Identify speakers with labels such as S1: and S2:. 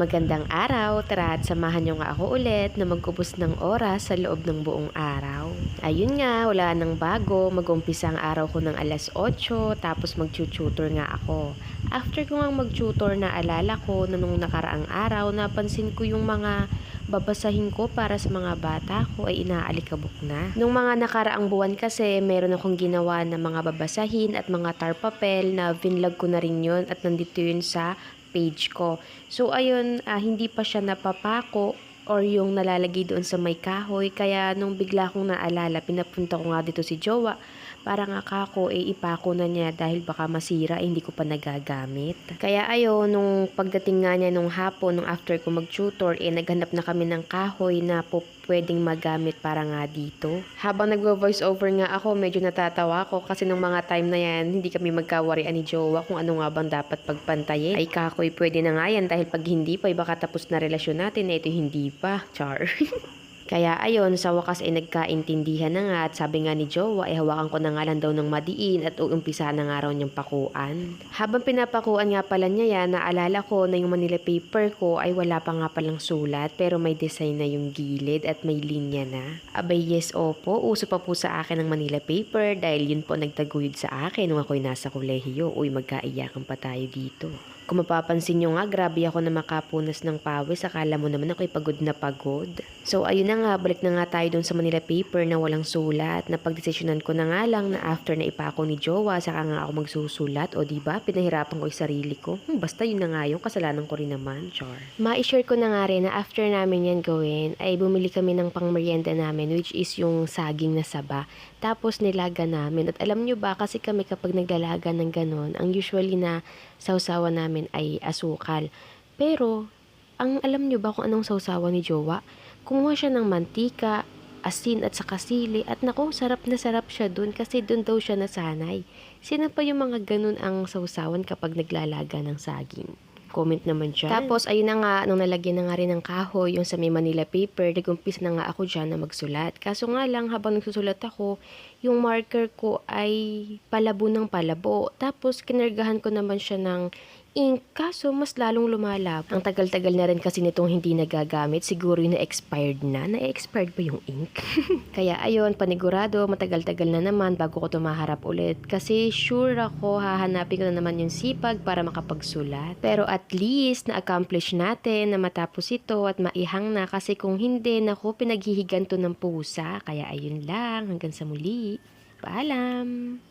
S1: Magandang araw, tara at samahan nyo nga ako ulit na magkubos ng oras sa loob ng buong araw. Ayun nga, wala nang bago, mag-umpisa ang araw ko ng alas 8, tapos mag-tutor nga ako. After ko nga mag-tutor na alala ko na nung nakaraang araw, napansin ko yung mga babasahin ko para sa mga bata ko ay inaalikabok na. Nung mga nakaraang buwan kasi, meron akong ginawa na mga babasahin at mga tar papel na vinlog ko na rin yun at nandito yun sa page ko. So ayun, ah, hindi pa siya napapako or yung nalalagay doon sa may kahoy. Kaya nung bigla kong naalala, pinapunta ko nga dito si Jowa para nga kako eh ipako na niya dahil baka masira eh, hindi ko pa nagagamit. Kaya ayun, nung pagdating nga niya nung hapon, nung after ko mag-tutor, eh naghanap na kami ng kahoy na po pwedeng magamit para nga dito. Habang nagvo-voice over nga ako, medyo natatawa ako kasi nung mga time na yan, hindi kami magkawarian ni Jowa kung ano nga bang dapat pagpantayin. Ay kakoy pwede na nga yan dahil pag hindi pa, ay baka tapos na relasyon natin na ito hindi pa. Char. Kaya ayon, sa wakas ay nagkaintindihan na nga at sabi nga ni Jowa ay hawakan ko na nga lang daw ng madiin at uumpisa na nga raw niyang pakuan. Habang pinapakuan nga pala niya yan, naalala ko na yung Manila paper ko ay wala pa nga palang sulat pero may design na yung gilid at may linya na. Abay yes opo, uso pa po sa akin ng Manila paper dahil yun po nagtaguyod sa akin nung ako'y nasa kolehiyo. Uy, magkaiyakan pa tayo dito. Kung mapapansin nyo nga, grabe ako na makapunas ng pawis. Akala mo naman ako'y pagod na pagod. So, ayun na nga, balik na nga tayo dun sa Manila paper na walang sulat. Napagdesisyonan ko na nga lang na after na ipako ni Jowa, saka nga ako magsusulat. O diba, pinahirapan ko yung sarili ko. Hmm, basta yun na nga yung kasalanan ko rin naman, char. Ma-share ko na nga rin na after namin yan gawin, ay bumili kami ng pangmerienda namin, which is yung saging na saba. Tapos nilaga namin. At alam nyo ba, kasi kami kapag naglalaga ng ganon, ang usually na sausawa namin ay asukal. Pero, ang alam nyo ba kung anong sausawa ni Jowa? Kumuha siya ng mantika, asin at saka sili at nako, sarap na sarap siya dun kasi dun daw siya nasanay. Sino pa yung mga ganun ang sausawan kapag naglalaga ng saging? Comment naman dyan. Tapos, ayun na nga, nung nalagyan na nga rin ng kahoy, yung sa may Manila paper, nagumpis na nga ako dyan na magsulat. Kaso nga lang, habang nagsusulat ako, yung marker ko ay palabo ng palabo. Tapos, kinargahan ko naman siya ng ink, kaso mas lalong lumalab. Ang tagal-tagal na rin kasi nitong hindi nagagamit, siguro yung na-expired na. Na-expired ba yung ink? Kaya ayun, panigurado, matagal-tagal na naman bago ko tumaharap ulit. Kasi sure ako, hahanapin ko na naman yung sipag para makapagsulat. Pero at least, na-accomplish natin na matapos ito at maihang na kasi kung hindi, naku, pinaghihigan to ng pusa. Kaya ayun lang, hanggang sa muli. Paalam!